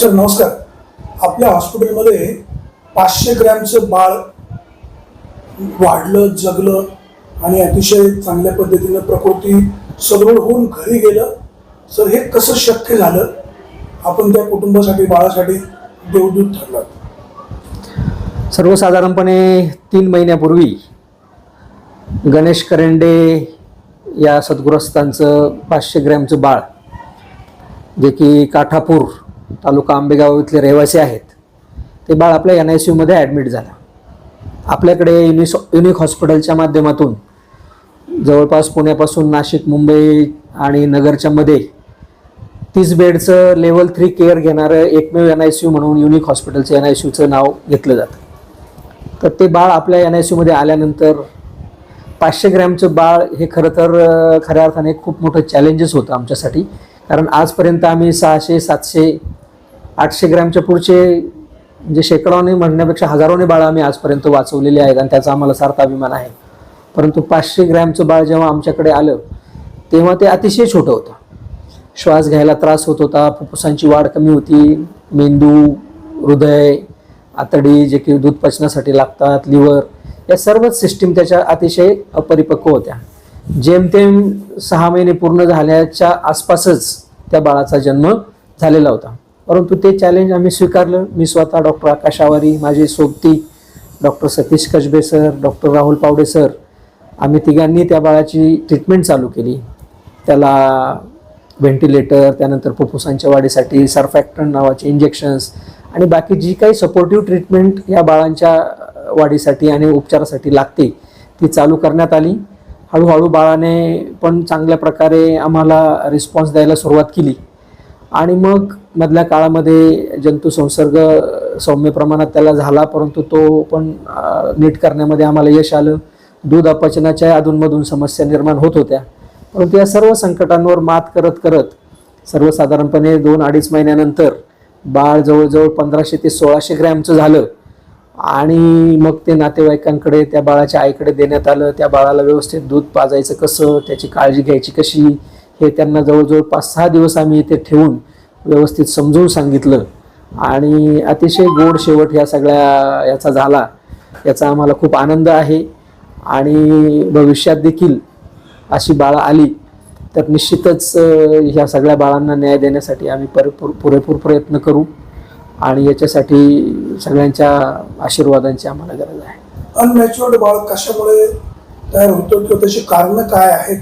Sir नमस्कार. आपल्या हॉस्पिटलमध्ये पाचशे ग्रॅमचं बाळ वाढलं जगलं आणि अतिशय चांगल्या पद्धतीनं प्रकृती सदृढ होऊन घरी गेलं. सर हे कसं शक्य झालं? आपण त्या कुटुंबासाठी बाळासाठी देवदूत ठरलं सर्वसाधारणपणे तीन महिन्यापूर्वी गणेश करंडे या सद्गुरस्तांचं पाचशे ग्रॅमचं बाळ जे की काठापूर तालुका आंबेगाव इथले रहिवासी आहेत. ते बाळ आपल्या एन आय सी यूमध्ये ॲडमिट झालं. आपल्याकडे युनिस युनिक हॉस्पिटलच्या माध्यमातून जवळपास पुण्यापासून नाशिक मुंबई आणि नगरच्या मध्ये तीस बेडचं लेवल थ्री केअर घेणारं एकमेव एन आय सी यू म्हणून युनिक हॉस्पिटलचं एन आय सी यूचं नाव घेतलं जातं. तर ते बाळ आपल्या एन आय सी यूमध्ये आल्यानंतर पाचशे ग्रॅमचं बाळ हे खरं तर खऱ्या अर्थाने खूप मोठं चॅलेंजेस होतं आमच्यासाठी. कारण आजपर्यंत आम्ही सहाशे सातशे आठशे ग्रॅमच्या पुढचे म्हणजे शेकडाने म्हणण्यापेक्षा हजारोने बाळ आम्ही आजपर्यंत वाचवलेली आहेत आणि त्याचा आम्हाला सार्थ अभिमान आहे. परंतु पाचशे ग्रॅमचं बाळ जेव्हा आमच्याकडे आलं तेव्हा ते अतिशय छोटं होतं. श्वास घ्यायला त्रास होत होता फुफ्फुसांची वाढ कमी होती मेंदू हृदय आतडी जे की दूध पचनासाठी लागतात लिव्हर या सर्वच सिस्टीम त्याच्या अतिशय अपरिपक्व होत्या. जेमतेम सहा महिने पूर्ण झाल्याच्या आसपासच त्या बाळाचा जन्म झालेला होता. परंतु ते चॅलेंज आम्ही स्वीकारलं. मी स्वतः डॉक्टर आकाश आवारी माझे सोबती doctor Satish Kajbe sir doctor Rahul Pawde sir आम्ही तिघांनी त्या बाळाची ट्रीटमेंट चालू केली. त्याला व्हेंटिलेटर त्यानंतर फुफ्फुसांच्या वाढीसाठी सरफॅक्टन नावाचे इंजेक्शन्स आणि बाकी जी काही सपोर्टिव्ह ट्रीटमेंट या बाळांच्या वाढीसाठी आणि उपचारासाठी लागते ती चालू करण्यात आली. हळूहळू बाळाने पण चांगल्या प्रकारे आम्हाला रिस्पॉन्स द्यायला सुरुवात केली. आणि मग मधल्या काळामध्ये जंतू संसर्ग सौम्य प्रमाणात त्याला झाला परंतु तो पण नीट करण्यामध्ये आम्हाला यश आलं. दूध अपचनाच्या अधूनमधून समस्या निर्माण होत होत्या. परंतु या सर्व संकटांवर मात करत करत सर्वसाधारणपणे दोन अडीच महिन्यानंतर बाळ जवळजवळ पंधराशे ते सोळाशे ग्रॅमचं झालं. आणि मग ते नातेवाईकांकडे त्या बाळाच्या आईकडे देण्यात आलं. त्या बाळाला व्यवस्थित दूध पाजायचं कसं त्याची काळजी घ्यायची कशी हे त्यांना जवळजवळ पाच सहा दिवस आम्ही इथे ठेवून व्यवस्थित समजून सांगितलं. आणि अतिशय गोड शेवट ह्या सगळ्या याचा झाला. याचा आम्हाला खूप आनंद आहे. आणि भविष्यात देखील अशी बाळं आली तर निश्चितच ह्या सगळ्या बाळांना न्याय देण्यासाठी आम्ही परिपूर पुरेपूर प्रयत्न करू. आणि याच्यासाठी सगळ्यांच्या आशीर्वादांची आम्हाला गरज आहे. अनमॅच्युअर्ड बाळ कशामुळे तयार होतो किंवा त्याची कारणं काय आहेत?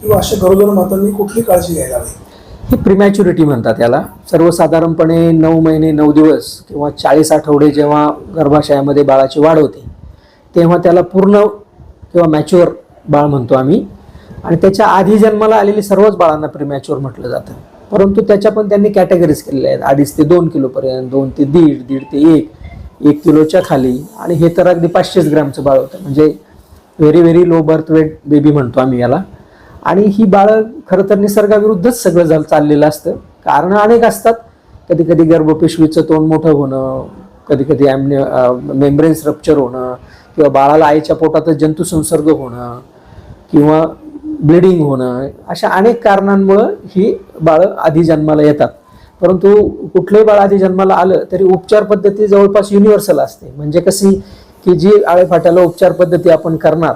किंवा अशा गरोदर मातांनी कुठली काळजी घ्यायला हवी? ही प्रिमॅच्युरिटी म्हणतात याला. सर्वसाधारणपणे नऊ महिने नऊ दिवस किंवा चाळीस आठवडे जेव्हा गर्भाशयामध्ये बाळाची वाढ होते तेव्हा त्याला पूर्ण किंवा मॅच्युअर बाळ म्हणतो आम्ही. आणि त्याच्या आधी जन्माला आलेली सर्वच बाळांना प्रिमॅच्युअर म्हटलं जातं. परंतु त्याच्या पण त्यांनी कॅटेगरीज केलेल्या आहेत. अडीच ते दोन किलोपर्यंत दोन ते दीड दीड ते एक एक किलोच्या खाली. आणि हे तर अगदी पाचशेच ग्रॅमचं बाळ होतं. म्हणजे very very low birth weight baby म्हणतो आम्ही याला. आणि ही बाळं खरं तर निसर्गाविरुद्धच सगळं झालं चाललेलं असतं. कारणं अनेक असतात. कधी कधी गर्भपिशवीचं तोंड मोठं होणं कधी कधी ॲमने मेम्ब्रेन्स रप्चर होणं किंवा बाळाला आईच्या पोटातच जंतुसंसर्ग होणं किंवा ब्लिडिंग होणं अशा अनेक कारणांमुळं ही बाळं आधी जन्माला येतात. परंतु कुठलंही बाळ आधी जन्माला आलं तरी उपचार पद्धती जवळपास युनिव्हर्सल असते. म्हणजे कशी की जी आळेफाट्याला उपचार पद्धती आपण करणार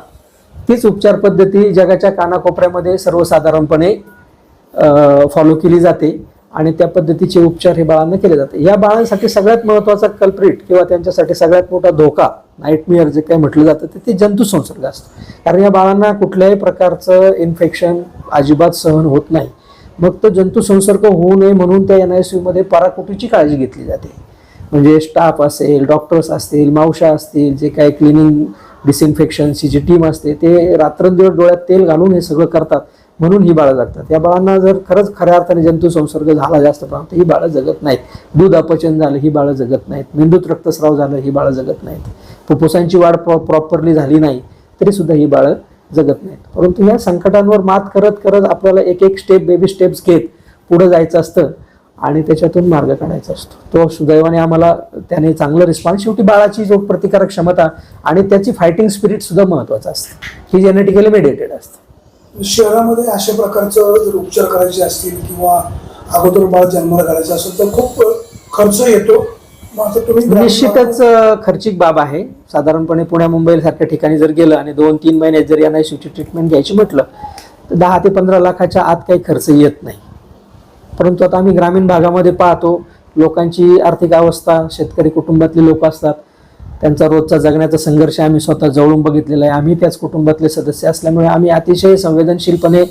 तीच उपचार पद्धती जगाच्या कानाकोपऱ्यामध्ये सर्वसाधारणपणे फॉलो केली जाते आणि त्या पद्धतीचे उपचार हे बाळांना केले जाते. या बाळांसाठी सगळ्यात महत्त्वाचा कल्प्रिट किंवा त्यांच्यासाठी सगळ्यात मोठा धोका नाईटमेअर जे काही म्हटलं जातं ते ते जंतू संसर्ग असतं. कारण या बाळांना कुठल्याही प्रकारचं इन्फेक्शन अजिबात सहन होत नाही. मग तो जंतू संसर्ग होऊ नये म्हणून त्या एन आय सी यूमध्ये पराकुटीची काळजी घेतली जाते. म्हणजे स्टाफ असेल डॉक्टर्स असतील मावशा असतील जे काही क्लिनिंग डिसइन्फेक्शनची जी टीम असते ते रात्रंदिवस डोळ्यात तेल घालून हे सगळं करतात. म्हणून ही बाळं जगतात. या बाळांना जर खरंच खऱ्या अर्थाने जंतू संसर्ग झाला जास्त प्रमाणात ही बाळं जगत नाहीत. दूध अपचन झालं ही बाळं जगत नाहीत. मेंदूत रक्तस्राव झालं ही बाळं जगत नाहीत. फुफ्फुसांची वाढ प्रॉ प्रॉपरली झाली नाही तरीसुद्धा ही बाळं जगत नाहीत. परंतु या संकटांवर मात करत करत आपल्याला एक एक स्टेप बेबी स्टेप्स घेत पुढं जायचं असतं. आणि त्याच्यातून मार्ग काढायचा असतो. तो सुदैवाने आम्हाला त्याने चांगलं रिस्पॉन्स शेवटी बाळाची जो प्रतिकारक क्षमता आणि त्याची फायटिंग स्पिरिट सुद्धा महत्वाचं असतं. ही जेनेटिकली मेडिटेड असतं. शहरामध्ये अशा प्रकारचं जर उपचार करायचे असतील किंवा अगोदर बाळ जन्माला घालायचं असेल तर खूप खर्च येतो. निश्चितच खर्चिक बाब आहे. साधारणपणे पुण्या मुंबई सारख्या ठिकाणी जर गेलं आणि दोन तीन महिन्यात जर एन आय ची ट्रीटमेंट घ्यायची म्हटलं तर दहा ते पंधरा लाखाच्या आत काही खर्च येत नाही. परंतु आता आम्ही ग्रामीण भागामध्ये पाहतो लोकांची आर्थिक अवस्था शेतकरी कुटुंबातले लोक असतात त्यांचा रोजचा जगण्याचा संघर्ष आम्ही स्वतः जवळून बघितलेला आहे. आम्ही त्याच कुटुंबातले सदस्य असल्यामुळे आम्ही अतिशय संवेदनशीलपणे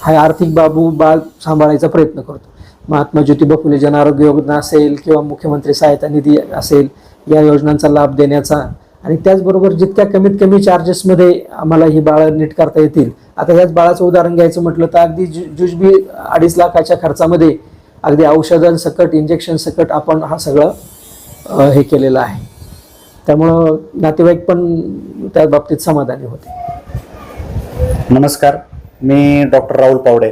हा आर्थिक बाबू बाब सांभाळायचा प्रयत्न करतो. महात्मा ज्योतिबा फुले जन आरोग्य योजना असेल किंवा मुख्यमंत्री सहायता निधी असेल या योजनांचा लाभ देण्याचा आणि त्याचबरोबर जितक्या कमीत कमी चार्जेसमध्ये आम्हाला ही बाळं नीट करता येतील. आता ह्याच बाळाचं उदाहरण घ्यायचं म्हटलं तर अगदी जु जुजबी अडीच लाखाच्या खर्चामध्ये अगदी औषधांसकट इंजेक्शन सकट आपण हा सगळं हे केलेलं आहे. त्यामुळं नातेवाईक पण त्या बाबतीत समाधानी होते. नमस्कार. मी doctor Rahul Pawde.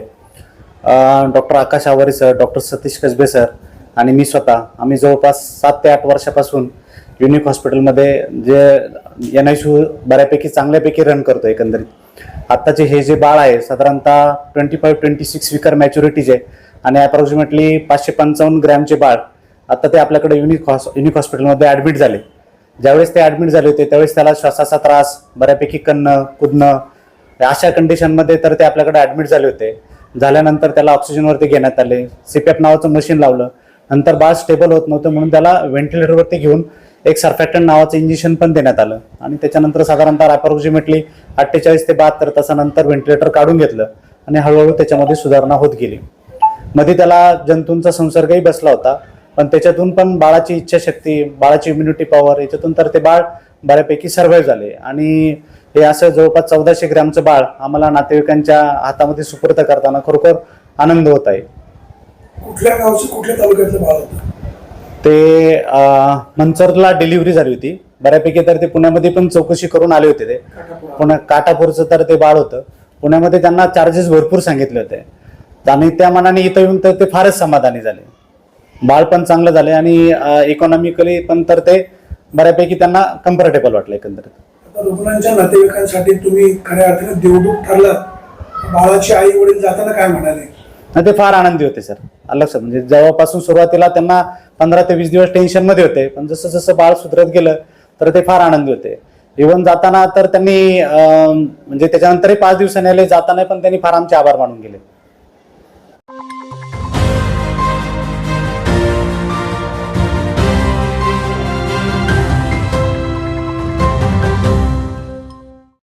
Doctor Akash Aware sir doctor Satish Kasbe sir आणि मी स्वतः. आम्ही जवळपास सात ते आठ वर्षापासून युनिक हॉस्पिटलमध्ये जे एन आय सी हो बऱ्यापैकी चांगल्यापैकी रन करतो एकंदरीत. आत्ताचे हे जे बाळ आहे साधारणतः ट्वेंटी फाईव्ह ट्वेंटी सिक्स विकर मॅच्युरिटीज आहे आणि अप्रॉक्सिमेटली पाचशे पंचावन्न ग्रॅमचे बाळ आत्ता ते आपल्याकडे युनिक हॉस युनिक हॉस्पिटलमध्ये ॲडमिट झाले. ज्यावेळेस ते ॲडमिट झाले होते त्यावेळेस त्याला श्वासाचा त्रास बऱ्यापैकी कणणं कुदणं अशा कंडिशनमध्ये तर ते आपल्याकडे ॲडमिट झाले होते. झाल्यानंतर त्याला ऑक्सिजनवरती घेण्यात आले. सीपॅप नावाचं मशीन लावलं. नंतर बाळ स्टेबल होत नव्हतं म्हणून त्याला व्हेंटिलेटरवरती घेऊन एक सर्फॅक्टन नावाचं इंजेक्शन पण देण्यात आलं. आणि त्याच्यानंतर साधारणतः अप्रॉक्सिमेटली अठ्ठेचाळीस ते बहात्तर तासानंतर व्हेंटिलेटर काढून घेतलं आणि हळूहळू त्याच्यामध्ये सुधारणा होत गेली. मध्ये त्याला जंतूंचा संसर्गही बसला होता पण त्याच्यातून पण बाळाची इच्छाशक्ती बाळाची इम्युनिटी पॉवर याच्यातून तर ते बाळ बऱ्यापैकी सर्व्हाइव्ह झाले. आणि हे असं जवळपास चौदाशे ग्रॅमचं बाळ आम्हाला नातेवाईकांच्या हातामध्ये सुपूर्द करताना खरोखर आनंद होत आहे. कुठल्या गावचं कुठल्या तालुक्यातलं बाळ होतं? ते मंचरला डिलिव्हरी झाली होती. बऱ्यापैकी तर ते पुण्यामध्ये पण चौकशी करून आले होते ते. पुण्या काटापूरचं तर ते बाळ होतं. पुण्यामध्ये त्यांना चार्जेस भरपूर सांगितले होते. आणि त्या मनाने इथं येऊन तर ते फारच समाधानी झाले. बाळ पण चांगलं झाले आणि इकॉनॉमिकली पण तर ते बऱ्यापैकी त्यांना कम्फर्टेबल वाटलं एकंदरीत. रुग्णांच्या नातेवाईकांसाठी तुम्ही खऱ्या अर्थाने देवदूत ठरला बाळाचे आई वडील जाताना काय म्हणाले? आणि ते फार आनंदी होते सर. लक्षात. म्हणजे जेव्हापासून सुरुवातीला त्यांना पंधरा ते वीस दिवस टेन्शनमध्ये होते पण जसं जसं बाळ सुधरत गेलं तर ते फार आनंदी होते. इव्हन जाताना तर त्यांनी म्हणजे त्याच्यानंतरही पाच दिवसांनी आले जाताना पण त्यांनी फार आमचे आभार मानून गेले.